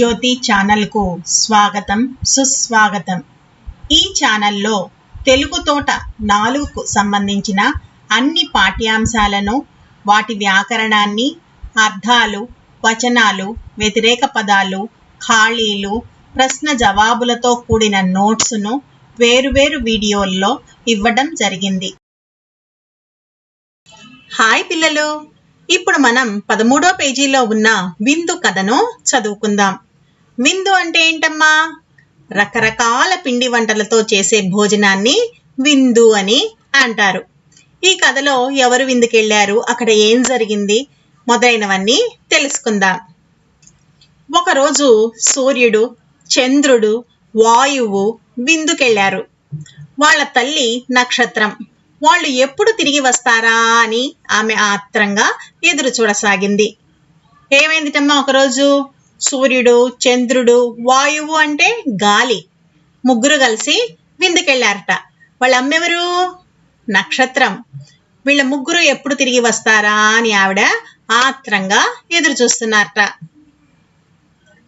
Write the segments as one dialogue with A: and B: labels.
A: జ్యోతి ఛానల్కు స్వాగతం సుస్వాగతం. ఈ ఛానల్లో తెలుగు తోట నాలుగుకు సంబంధించిన అన్ని పాఠ్యాంశాలను వాటి వ్యాకరణాన్ని అర్థాలు వచనాలు వ్యతిరేక పదాలు ఖాళీలు ప్రశ్న జవాబులతో కూడిన నోట్స్ను వేరువేరు వీడియోల్లో ఇవ్వడం జరిగింది. హాయ్ పిల్లలు! ఇప్పుడు మనం పదమూడో పేజీలో ఉన్న విందు కథను చదువుకుందాం. విందు అంటే ఏంటమ్మా? రకరకాల పిండి వంటలతో చేసే భోజనాన్ని విందు అని అంటారు. ఈ కథలో ఎవరు విందుకెళ్ళారు? అక్కడ ఏం జరిగింది? మొదలైనవన్నీ తెలుసుకుందాం. ఒకరోజు సూర్యుడు చంద్రుడు వాయువు విందుకెళ్ళారు. వాళ్ళ తల్లి నక్షత్రం వాళ్ళు ఎప్పుడు తిరిగి వస్తారా? అని ఆమె ఆత్రంగా ఎదురు చూడసాగింది ఏమైందిటమ్మా ఒకరోజు? సూర్యుడు చంద్రుడు వాయువు అంటే గాలి. ముగ్గురు కలిసి విందుకెళ్ళారట. వాళ్ళ అమ్మెవరు నక్షత్రం. వీళ్ళ ముగ్గురు ఎప్పుడు తిరిగి వస్తారా అని ఆవిడ ఆత్రంగా ఎదురు చూస్తున్నారట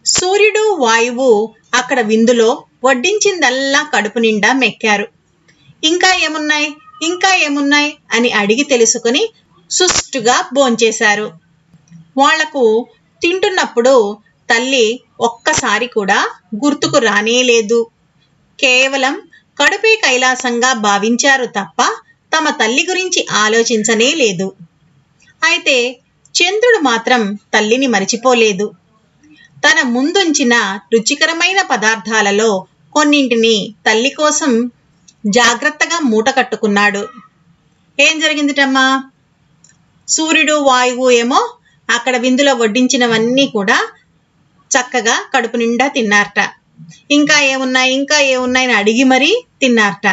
A: సూర్యుడు వాయువు అక్కడ విందులో వడ్డించిందల్లా కడుపు నిండా మెక్కారు. ఇంకా ఏమున్నాయి? ఇంకా ఏమున్నాయి? అని అడిగి తెలుసుకుని సుష్టుగా భోంచేశారు. వాళ్ళకు తింటున్నప్పుడు తల్లి ఒక్కసారి కూడా గుర్తుకు రానే లేదు. కేవలం కడుపే కైలాసంగా భావించారు తప్ప తమ తల్లి గురించి ఆలోచించనే లేదు. అయితే చంద్రుడు మాత్రం తల్లిని మరిచిపోలేదు. తన ముందుంచిన రుచికరమైన పదార్థాలలో కొన్నింటిని తల్లి కోసం జాగ్రత్తగా మూట కట్టుకున్నాడు. ఏం జరిగిందిటమ్మా? సూర్యుడు వాయువు ఏమో అక్కడ విందులో వడ్డించినవన్నీ కూడా చక్కగా కడుపు నిండా తిన్నారట. ఇంకా ఏమున్నాయి ఇంకా ఏమున్నాయని అడిగి మరీ తిన్నారట.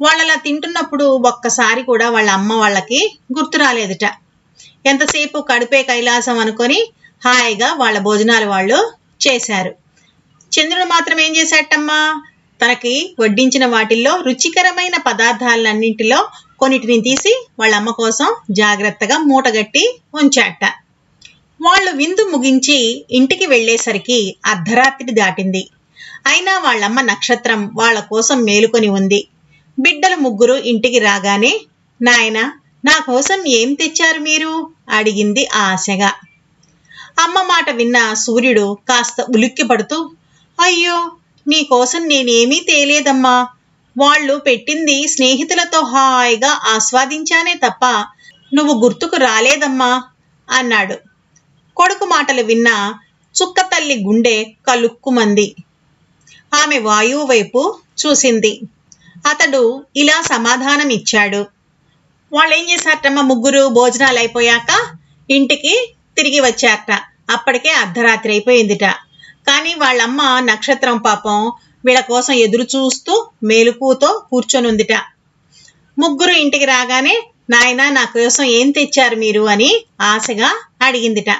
A: వాళ్ళలా తింటున్నప్పుడు ఒక్కసారి కూడా వాళ్ళ అమ్మ వాళ్ళకి గుర్తు రాలేదుట. ఎంతసేపు కడుపే కైలాసం అనుకొని హాయిగా వాళ్ళ భోజనాలు వాళ్ళు చేశారు. చంద్రుడు మాత్రం ఏం చేశాటమ్మా తనకి వడ్డించిన వాటిల్లో రుచికరమైన పదార్థాలన్నింటిలో కొన్నిటిని తీసి వాళ్ళ అమ్మ కోసం జాగ్రత్తగా మూటగట్టి ఉంచాట వాళ్ళు విందు ముగించి ఇంటికి వెళ్ళేసరికి అర్ధరాత్రి దాటింది. అయినా వాళ్ళమ్మ నక్షత్రం వాళ్ళ కోసం మేలుకొని ఉంది. బిడ్డలు ముగ్గురు ఇంటికి రాగానే నాయన నా కోసం ఏం తెచ్చారు మీరు? అడిగింది ఆశగా. అమ్మ మాట విన్న సూర్యుడు కాస్త ఉలిక్కిపడుతూ అయ్యో అయ్యో నీకోసం నేనేమీ తేలేదమ్మా. వాళ్ళు పెట్టింది స్నేహితులతో హాయిగా ఆస్వాదించానే తప్ప నువ్వు గుర్తుకు రాలేదమ్మా అన్నాడు. కొడుకు మాటలు విన్న చుక్కతల్లి గుండె కలుక్కుమంది. ఆమె వాయువు వైపు చూసింది. అతడు ఇలా సమాధానం ఇచ్చాడు వాళ్ళు ఏం చేశారటమ్మ? ముగ్గురు భోజనాలు అయిపోయాక ఇంటికి తిరిగి వచ్చారట. అప్పటికే అర్ధరాత్రి అయిపోయిందిట కానీ వాళ్ళమ్మ నక్షత్రం పాపం వీళ్ళ కోసం ఎదురు చూస్తూ మేలుకుతో కూర్చొనుందిట. ముగ్గురు ఇంటికి రాగానే నాయన నా కోసం ఏం తెచ్చారు మీరు? అని ఆశగా అడిగిందిట.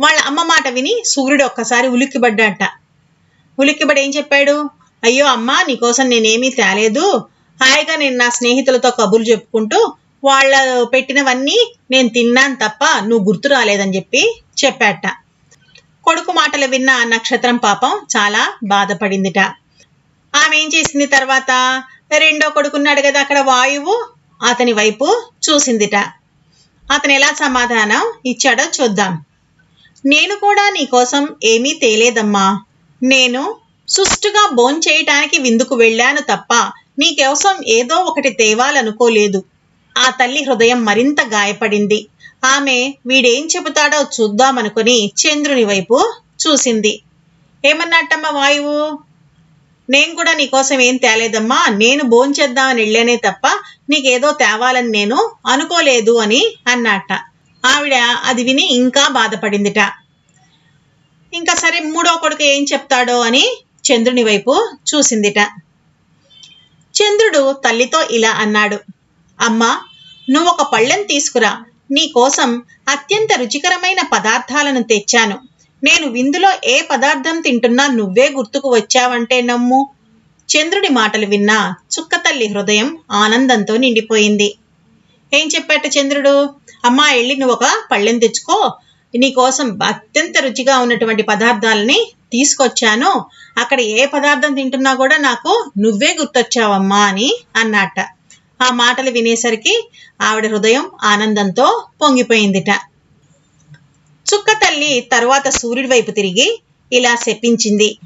A: వాళ్ళ అమ్మ మాట విని సూర్యుడు ఒక్కసారి ఉలిక్కిపడ్డాట ఉలిక్కిపడి ఏం చెప్పాడు? అయ్యో అమ్మా నీకోసం నేనేమీ తేలేదు. హాయిగా నేను నా స్నేహితులతో కబుర్లు చెప్పుకుంటూ వాళ్ళ పెట్టినవన్నీ నేను తిన్నాను తప్ప నువ్వు గుర్తు రాలేదని చెప్పి చెప్పాట. కొడుకు మాటలు విన్న నక్షత్రం పాపం చాలా బాధపడిందిట. ఆమె ఏం చేసింది తర్వాత? రెండో కొడుకున్నాడు కదా అక్కడ వాయువు? అతని వైపు చూసిందిట. అతను ఎలా సమాధానం ఇచ్చాడో చూద్దాం. నేను కూడా నీకోసం ఏమీ తేలేదమ్మా. నేను సుష్టుగా భోంచేయటానికి విందుకు వెళ్ళాను తప్ప నీకోసం ఏదో ఒకటి తేవాలనుకోలేదు. ఆ తల్లి హృదయం మరింత గాయపడింది. ఆమె వీడేం చెబుతాడో చూద్దామనుకుని చంద్రుని వైపు చూసింది. ఏమన్నట్టమ్మా వాయువు? నేను కూడా నీకోసం ఏం తేలేదమ్మా. నేను భోంచేద్దామని వెళ్ళానే తప్ప నీకేదో తేవాలని నేను అనుకోలేదు అని అన్నట్ట ఆవిడ అది విని ఇంకా బాధపడిందిట. ఇంకా సరే మూడో కొడుకు ఏం చెప్తాడో అని చంద్రుని వైపు చూసిందిట. చంద్రుడు తల్లితో ఇలా అన్నాడు. అమ్మా నువ్వు ఒక పళ్ళెం తీసుకురా. నీ కోసం అత్యంత రుచికరమైన పదార్థాలను తెచ్చాను. నేను విందులో ఏ పదార్థం తింటున్నా నువ్వే గుర్తుకు వచ్చావంటే నమ్ము. చంద్రుడి మాటలు విన్నా చుక్కతల్లి హృదయం ఆనందంతో నిండిపోయింది. ఏం చెప్పాట చంద్రుడు? అమ్మా వెళ్ళి నువ్వు ఒక పళ్ళెం తెచ్చుకో. నీకోసం అత్యంత రుచిగా ఉన్నటువంటి పదార్థాలని తీసుకొచ్చాను. అక్కడ ఏ పదార్థం తింటున్నా కూడా నాకు నువ్వే గుర్తొచ్చావమ్మా అని అన్నట్ట. ఆ మాటలు వినేసరికి ఆవిడ హృదయం ఆనందంతో పొంగిపోయిందిట. చుక్క తల్లి తర్వాత సూర్యుడి వైపు తిరిగి ఇలా శపించింది.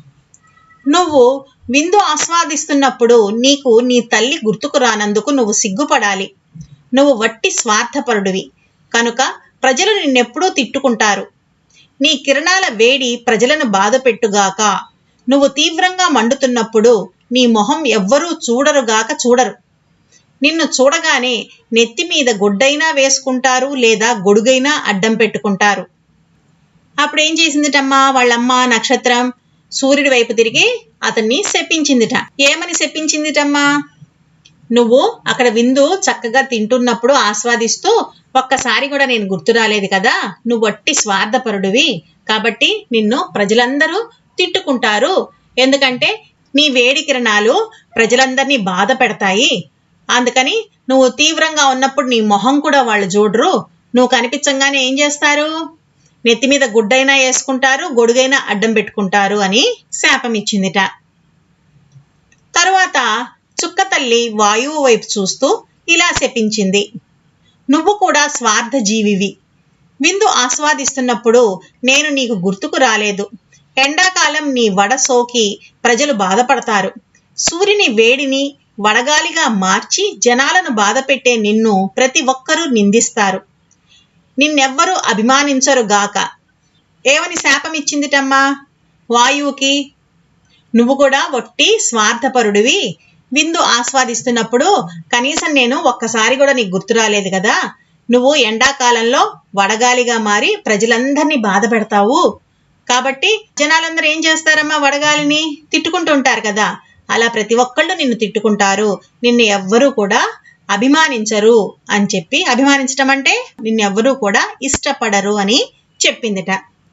A: నువ్వు విందు ఆస్వాదిస్తున్నప్పుడు నీకు నీ తల్లి గుర్తుకు రానందుకు నువ్వు సిగ్గుపడాలి. నువ్వు వట్టి స్వార్థపరుడివి. కనుక ప్రజలు నిన్నెప్పుడూ తిట్టుకుంటారు. నీ కిరణాల వేడి ప్రజలను బాధపెట్టుగాక. నువ్వు తీవ్రంగా మండుతున్నప్పుడు నీ మొహం ఎవ్వరూ చూడరుగాక చూడరు. నిన్ను చూడగానే నెత్తి మీద గుడ్డైనా వేసుకుంటారు లేదా గొడుగైనా అడ్డం పెట్టుకుంటారు. అప్పుడు ఏం చేసిందిటమ్మా వాళ్ళమ్మ నక్షత్రం? సూర్యుడి వైపు తిరిగి అతన్ని శపించిందిట. ఏమని శపించిందిటమ్మా? నువ్వు అక్కడ విందు చక్కగా తింటున్నప్పుడు ఆస్వాదిస్తూ ఒక్కసారి కూడా నేను గుర్తు రాలేదు కదా? నువ్వు వట్టి స్వార్థపరుడివి. కాబట్టి నిన్ను ప్రజలందరూ తిట్టుకుంటారు. ఎందుకంటే నీ వేడి కిరణాలు ప్రజలందరినీ బాధ పెడతాయి. అందుకని నువ్వు తీవ్రంగా ఉన్నప్పుడు నీ మొహం కూడా వాళ్ళు చూడరు. నువ్వు కనిపించంగానే ఏం చేస్తారు? నెత్తి మీద గుడ్డైనా వేసుకుంటారు గొడుగైనా అడ్డం పెట్టుకుంటారు అని శాపం ఇచ్చిందిట తరువాత చుక్క తల్లి వాయువు వైపు చూస్తూ ఇలా శపించింది. నువ్వు కూడా స్వార్థ జీవివి విందు ఆస్వాదిస్తున్నప్పుడు నేను నీకు గుర్తుకు రాలేదు. ఎండాకాలం నీ వడ సోకి ప్రజలు బాధపడతారు. సూర్యుని వేడిని వడగాలిగా మార్చి జనాలను బాధపెట్టే నిన్ను ప్రతి ఒక్కరూ నిందిస్తారు. నిన్నెవ్వరూ అభిమానించరు గాక. ఏమని శాపం ఇచ్చిందిటమ్మా వాయువుకి? నువ్వు కూడా ఒట్టి స్వార్థపరుడివి. విందు ఆస్వాదిస్తున్నప్పుడు కనీసం నేను ఒక్కసారి కూడా నీకు గుర్తు రాలేదు కదా? నువ్వు ఎండాకాలంలో వడగాలిగా మారి ప్రజలందరినీ బాధ పెడతావు. కాబట్టి జనాలందరూ ఏం చేస్తారమ్మా వడగాలిని? తిట్టుకుంటుంటారు కదా. అలా ప్రతి ఒక్కళ్ళు నిన్ను తిట్టుకుంటారు. నిన్ను ఎవ్వరూ కూడా అభిమానించరు అని చెప్పి అభిమానించటం అంటే నిన్నెవ్వరూ కూడా ఇష్టపడరు అని చెప్పిందిట.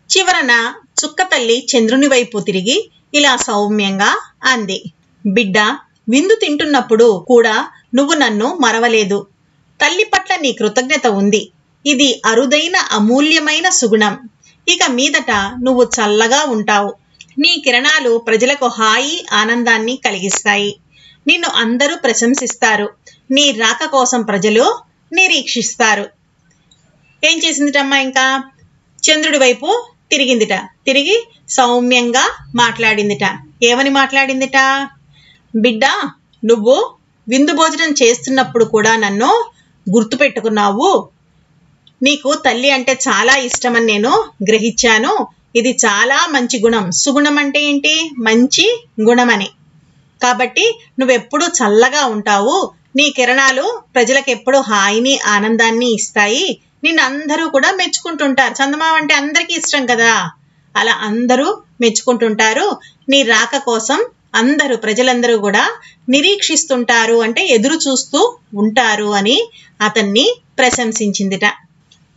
A: చివరన చుక్క తల్లి చంద్రుని వైపు తిరిగి ఇలా సౌమ్యంగా అంది. బిడ్డ విందు తింటున్నప్పుడు కూడా నువ్వు నన్ను మరవలేదు. తల్లి పట్ల నీ కృతజ్ఞత ఉంది. ఇది అరుదైన అమూల్యమైన సుగుణం. ఇక మీదట నువ్వు చల్లగా ఉంటావు. నీ కిరణాలు ప్రజలకు హాయి ఆనందాన్ని కలిగిస్తాయి. నిన్ను అందరూ ప్రశంసిస్తారు. నీ రాక కోసం ప్రజలు నిరీక్షిస్తారు. ఏం చేసిందిటమ్మా ఇంకా? చంద్రుడి వైపు తిరిగిందిట. తిరిగి సౌమ్యంగా మాట్లాడిందిట. ఏమని మాట్లాడిందిట? బిడ్డ నువ్వు విందు భోజనం చేస్తున్నప్పుడు కూడా నన్ను గుర్తుపెట్టుకున్నావు. నీకు తల్లి అంటే చాలా ఇష్టమని నేను గ్రహించాను. ఇది చాలా మంచి గుణం. సుగుణం అంటే ఏంటి? మంచి గుణమని. కాబట్టి నువ్వెప్పుడు చల్లగా ఉంటావు. నీ కిరణాలు ప్రజలకు ఎప్పుడు హాయిని ఆనందాన్ని ఇస్తాయి. నిన్ను అందరూ కూడా మెచ్చుకుంటుంటారు. చందమామ అంటే అందరికీ ఇష్టం కదా? అలా అందరూ మెచ్చుకుంటుంటారు. నీ రాక కోసం అందరూ ప్రజలందరూ కూడా నిరీక్షిస్తుంటారు అంటే ఎదురు చూస్తూ ఉంటారు అని అతన్ని ప్రశంసించిందిట.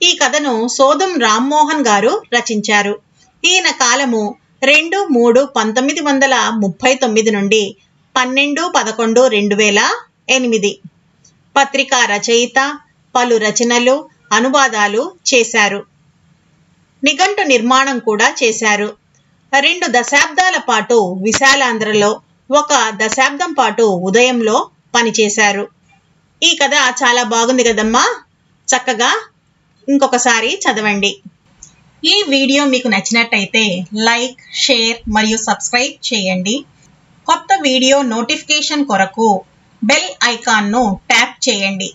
A: ఈ కథను సోదం రామ్మోహన్ గారు రచించారు. ఈయన కాలము రెండు మూడు పంతొమ్మిది వందల ముప్పై తొమ్మిది నుండి పన్నెండు పదకొండు రెండు వేల ఎనిమిది. పత్రికా రచయిత పలు రచనలు అనువాదాలు చేశారు. నిఘంటు నిర్మాణం కూడా చేశారు. రెండు దశాబ్దాల పాటు విశాలాంధ్రలో ఒక దశాబ్దం పాటు ఉదయంలో పనిచేశారు. ఈ కథ చాలా బాగుంది కదమ్మా. చక్కగా ఇంకొకసారి చదవండి. ఈ వీడియో మీకు నచ్చినట్టయితే లైక్ షేర్ మరియు సబ్స్క్రైబ్ చేయండి. కొత్త వీడియో నోటిఫికేషన్ కొరకు బెల్ ఐకాన్ను ట్యాప్ చేయండి.